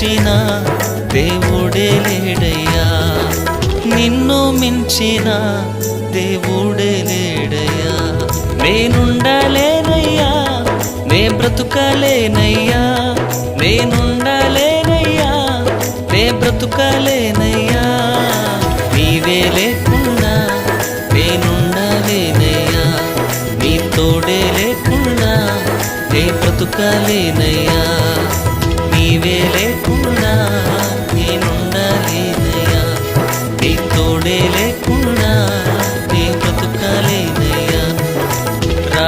మించిన దేవుడే లేడయ్యా. నిన్ను మించిన దేవుడే లేడయ్యా. నేనుండలేనయ్యా నే బ్రతుకలేనయ్యా. నేనుండలేనయ్యా నే బ్రతుకలేనయ్యా. నీవే లేకుండా నేనుండలేనయ్యా. నీ తోడే లేకుండా నే బ్రతుకలేనయ్యా.